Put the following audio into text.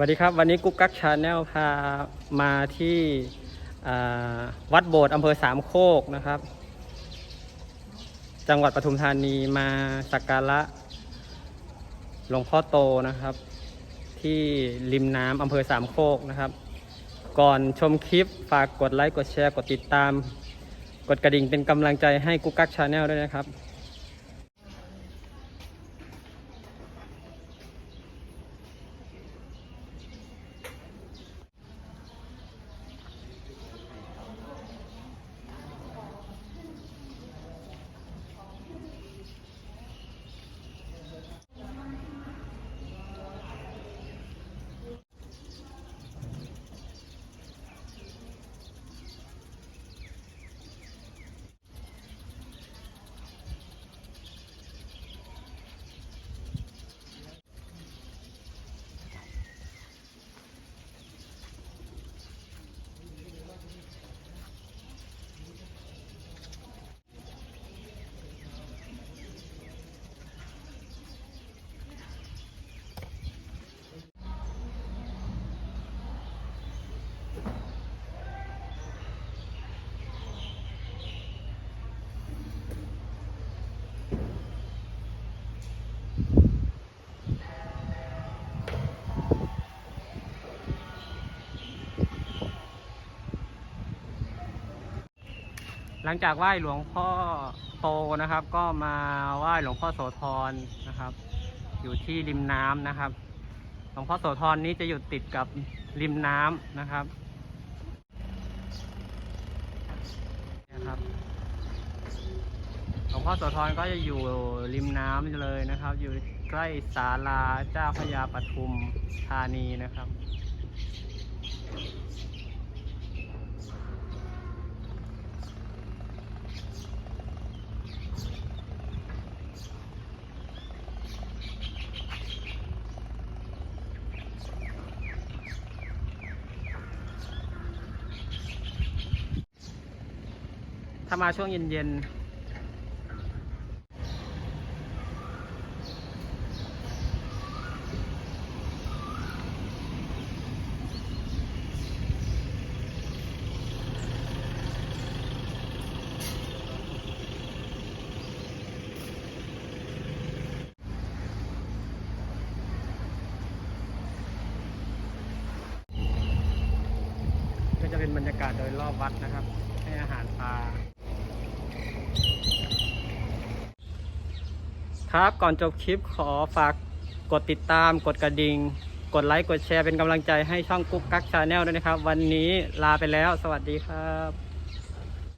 วัสดีครับ วันนี้กุ๊กกักชาแนลพามาที่วัดโบสถ์อำเภอสามโคกนะครับ จังหวัดปทุมธานีมาสักการะหลวงพ่อโตนะครับ ที่ริมน้ำอำเภอสามโคกนะครับ ก่อนชมคลิปฝากกดไลค์กดแชร์กดติดตาม กดกระดิ่งเป็นกำลังใจให้กุ๊กกักชาแนลด้วยนะครับ หลังจากไหว้หลวงพ่อโตนะครับ ก็มาไหว้หลวงพ่อโสธรนะครับ อยู่ที่ริมน้ำนะครับ หลวงพ่อโสธรนี้จะอยู่ติดกับริมน้ำนะครับนะครับหลวงพ่อโสธรก็จะอยู่ริมน้ำเลยนะครับ อยู่ใกล้ศาลาเจ้าพระยาปทุมธานีนะครับ ถ้ามาช่วงเย็นๆก็จะเป็นบรรยากาศโดยรอบวัดนะครับ ให้อาหารปลา ครับก่อนจบคลิปขอฝากกดติดตามกดกระดิ่ง กดไลค์กดแชร์เป็นกำลังใจให้ช่องกุ๊กกักชาแนลด้วยนะครับ วันนี้ลาไปแล้ว สวัสดีครับ